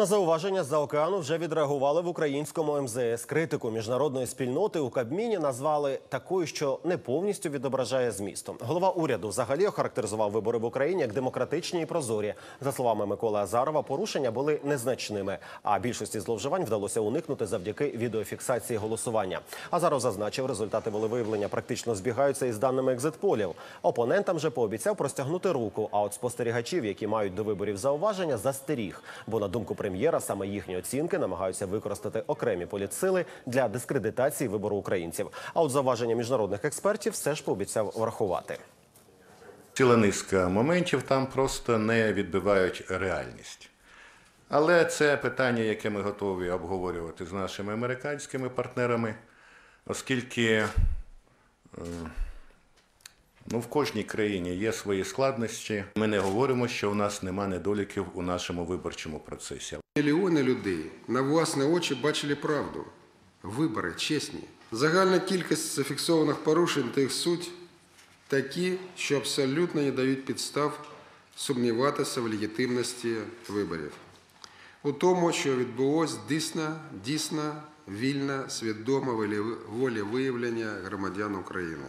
На зауваження з-за океану вже відреагували в українському МЗС. Критику міжнародної спільноти у Кабміні назвали такою, що не повністю відображає змісту. Голова уряду взагалі охарактеризував вибори в Україні як демократичні і прозорі. За словами Миколи Азарова, порушення були незначними, а більшості зловживань вдалося уникнути завдяки відеофіксації голосування. Азаров зазначив, результати волевиявлення практично збігаються із даними екзитполів. Опонентам же пообіцяв простягнути руку. А от спостерігачів, які мають до виборів зауваження, застеріг. Бо на думку прем'єра, саме їхні оцінки намагаються використати окремі політсили для дискредитації вибору українців. А от зауваження міжнародних експертів все ж пообіцяв врахувати. Ціла низка моментів там просто не відбивають реальність. Але це питання, яке ми готові обговорювати з нашими американськими партнерами, оскільки е, ну, в кожній країні є свої складності. Ми не говоримо, що у нас нема недоліків у нашому виборчому процесі. Мільйони людей на власні очі бачили правду. Вибори чесні. Загальна кількість зафіксованих порушень та їх суть такі, що абсолютно не дають підстав сумніватися в легітимності виборів. У тому, що відбулось дійсно, дійсно вільне, свідоме волевиявлення громадян України.